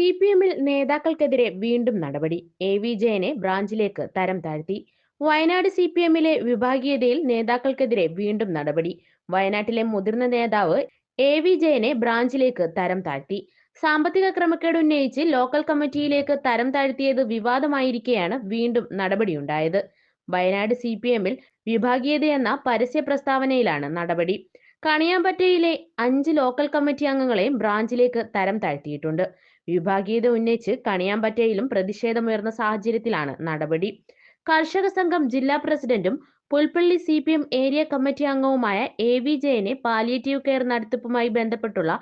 C P എമ്മിൽ നേതാക്കൾക്കെതിരെ വീണ്ടും നടപടി. എ വി ജയനെ ബ്രാഞ്ചിലേക്ക് തരം താഴ്ത്തി. വയനാട് സി പി എമ്മിലെ വിഭാഗീയതയിൽ നേതാക്കൾക്കെതിരെ വീണ്ടും നടപടി. വയനാട്ടിലെ മുതിർന്ന നേതാവ് എ വി ജയനെ ബ്രാഞ്ചിലേക്ക് തരം താഴ്ത്തി. സാമ്പത്തിക ക്രമക്കേട് ഉന്നയിച്ച് ലോക്കൽ കമ്മിറ്റിയിലേക്ക് തരം താഴ്ത്തിയത് വിവാദമായിരിക്കെയാണ് വീണ്ടും നടപടിയുണ്ടായത്. വയനാട് സി പി എമ്മിൽ വിഭാഗീയതയെന്ന പരസ്യ പ്രസ്താവനയിലാണ് നടപടി. കണിയാമ്പറ്റയിലെ അഞ്ച് ലോക്കൽ കമ്മിറ്റി അംഗങ്ങളെ ബ്രാഞ്ചിലേക്ക് തരം താഴ്ത്തിയിട്ടുണ്ട്. വിഭാഗീയത ഉന്നയിച്ച് കണിയാമ്പറ്റയിലും പ്രതിഷേധമുയർന്ന സാഹചര്യത്തിലാണ് നടപടി. കർഷക സംഘം ജില്ലാ പ്രസിഡന്റും Pulpally C P M area committee അംഗവുമായ എ വി ജയനെ പാലിയേറ്റീവ് കെയർ നടത്തിപ്പുമായി ബന്ധപ്പെട്ടുള്ള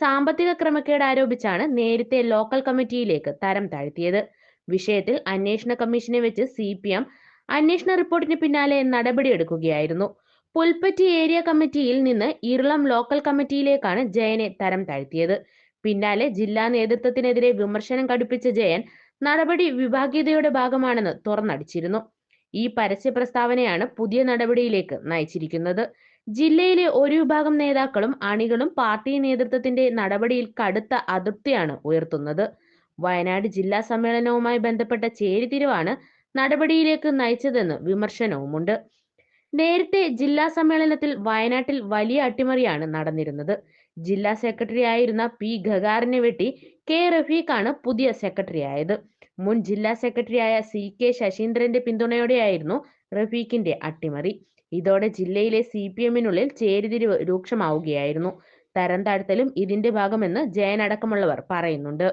സാമ്പത്തിക ക്രമക്കേട് ആരോപിച്ചാണ് നേരത്തെ ലോക്കൽ കമ്മിറ്റിയിലേക്ക് തരം താഴ്ത്തിയത്. വിഷയത്തിൽ അന്വേഷണ കമ്മീഷനെ വെച്ച് സി പി എം അന്വേഷണ റിപ്പോർട്ടിന് പിന്നാലെ നടപടിയെടുക്കുകയായിരുന്നു. പുൽപ്പറ്റി ഏരിയ കമ്മിറ്റിയിൽ നിന്ന് ഇർളം ലോക്കൽ കമ്മിറ്റിയിലേക്കാണ് ജയനെ തരം താഴ്ത്തിയത്. പിന്നാലെ ജില്ലാ നേതൃത്വത്തിനെതിരെ വിമർശനം കടുപ്പിച്ച ജയൻ നടപടി വിഭാഗീയതയുടെ ഭാഗമാണെന്ന് തുറന്നടിച്ചിരുന്നു. ഈ പരസ്യ പ്രസ്താവനയാണ് പുതിയ നടപടിയിലേക്ക് നയിച്ചിരിക്കുന്നത്. ജില്ലയിലെ ഒരു വിഭാഗം നേതാക്കളും അണികളും പാർട്ടി നേതൃത്വത്തിന്റെ നടപടിയിൽ കടുത്ത അതൃപ്തിയാണ് ഉയർത്തുന്നത്. വയനാട് ജില്ലാ സമ്മേളനവുമായി ബന്ധപ്പെട്ട ചേരിതിരിവാണ് നടപടിയിലേക്ക് നയിച്ചതെന്ന് വിമർശനവുമുണ്ട്. നേരത്തെ ജില്ലാ സമ്മേളനത്തിൽ വയനാട്ടിൽ വലിയ അട്ടിമറിയാണ് നടന്നിരുന്നത്. ജില്ലാ സെക്രട്ടറി ആയിരുന്ന പി ഖഗാറിനെ വെട്ടി കെ റഫീഖാണ് പുതിയ സെക്രട്ടറി ആയത്. മുൻ ജില്ലാ സെക്രട്ടറിയായ സി കെ ശശീന്ദ്രന്റെ പിന്തുണയോടെയായിരുന്നു റഫീഖിന്റെ അട്ടിമറി. ഇതോടെ ജില്ലയിലെ സി പി എമ്മിനുള്ളിൽ ചേരിതിരിവ് രൂക്ഷമാവുകയായിരുന്നു. തരം താഴ്ത്തലും ഇതിന്റെ ഭാഗമെന്ന് ജയനടക്കമുള്ളവർ പറയുന്നുണ്ട്.